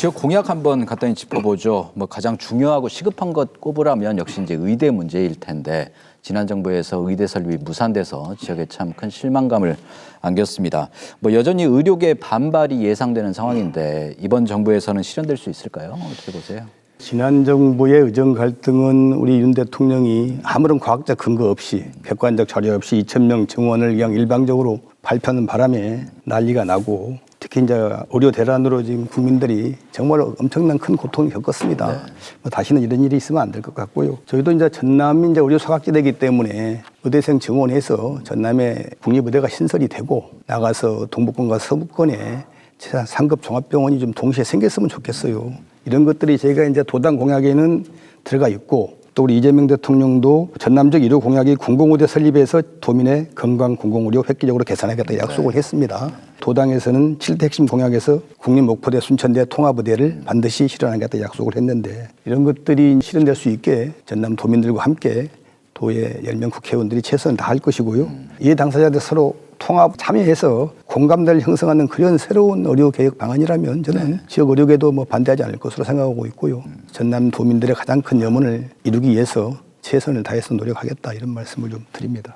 지역 공약 한번 간단히 짚어보죠. 뭐 가장 중요하고 시급한 것 꼽으라면 역시 이제 의대 문제일 텐데 지난 정부에서 의대 설립이 무산돼서 지역에 참 큰 실망감을 안겼습니다. 뭐 여전히 의료계 반발이 예상되는 상황인데 이번 정부에서는 실현될 수 있을까요? 어떻게 보세요? 지난 정부의 의정 갈등은 우리 윤 대통령이 아무런 과학적 근거 없이 객관적 자료 없이 2천 명 정원을 그냥 일방적으로 발표하는 바람에 난리가 나고 특히 이제 의료 대란으로 지금 국민들이 정말 엄청난 큰 고통을 겪었습니다. 뭐 다시는 이런 일이 있으면 안 될 것 같고요. 저희도 이제 전남이 이제 의료 사각지대이기 때문에 의대생 정원에서 전남에 국립의대가 신설이 되고 나가서 동북권과 서북권에 상급 종합병원이 좀 동시에 생겼으면 좋겠어요. 이런 것들이 저희가 이제 도당 공약에는 들어가 있고 또 우리 이재명 대통령도 전남적 의료 공약이 공공의대 설립해서 도민의 건강 공공의료 획기적으로 개선하겠다 약속을 했습니다. 도당에서는 7대 핵심 공약에서 국립 목포대 순천대 통합의대를 반드시 실현하겠다 약속을 했는데 이런 것들이 실현될 수 있게 전남 도민들과 함께 도의 10명 국회의원들이 최선을 다할 것이고요. 이해 당사자들 서로 통합 참여해서 공감대를 형성하는 그런 새로운 의료 개혁 방안이라면 저는 지역 의료계도 뭐 반대하지 않을 것으로 생각하고 있고요. 전남 도민들의 가장 큰 염원을 이루기 위해서 최선을 다해서 노력하겠다 이런 말씀을 좀 드립니다.